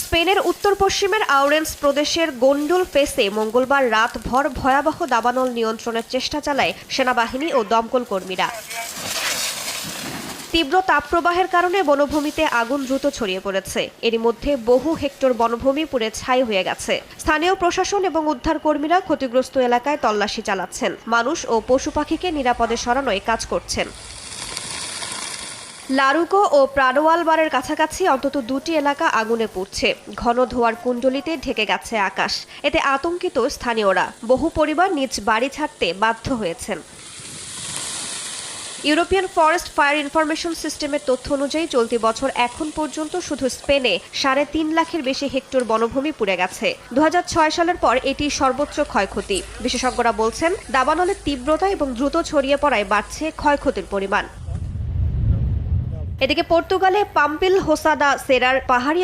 স্পেনের উত্তর পশ্চিমের আউরেন্স প্রদেশের গোন্ডুল ফেসে মঙ্গলবার রাত ভর ভয়াবহ দাবানল নিয়ন্ত্রণের চেষ্টা চালায় সেনাবাহিনী ও দমকল কর্মীরা। তীব্র তাপপ্রবাহের কারণে বনভূমিতে আগুন দ্রুত ছড়িয়ে পড়েছে। এরই মধ্যে বহু হেক্টর বনভূমি পুড়ে ছাই হয়ে গেছে। স্থানীয় প্রশাসন এবং উদ্ধার কর্মীরা ক্ষতিগ্রস্ত এলাকায় তল্লাশি চালাচ্ছেন। মানুষ ও পশু পাখিকে নিরাপদে সরানোয় কাজ করছেন। লারুকো ও প্রাডোয়ালবারের কাছাকাছি অন্তত দুটি এলাকা আগুনে পুড়ছে। ঘন ধোয়ার কুণ্ডলিতে ঢেকে গেছে আকাশ। এতে আতঙ্কিত স্থানীয়রা। বহু পরিবার নিজ বাড়ি ছাড়তে বাধ্য হয়েছেন। ইউরোপিয়ান ফরেস্ট ফায়ার ইনফরমেশন সিস্টেমের তথ্য অনুযায়ী চলতি বছর এখন পর্যন্ত শুধু স্পেনে সাড়ে তিন লাখের বেশি হেক্টর বনভূমি পুড়ে গেছে। দু হাজার ছয় সালের পর এটি সর্বোচ্চ ক্ষয়ক্ষতি। বিশেষজ্ঞরা বলছেন, দাবানলের তীব্রতা এবং দ্রুত ছড়িয়ে পড়ায় বাড়ছে ক্ষয়ক্ষতির পরিমাণ। এদিকে পর্তুগালে পাম্পিল হোসাদা সেরার পাহাড়ি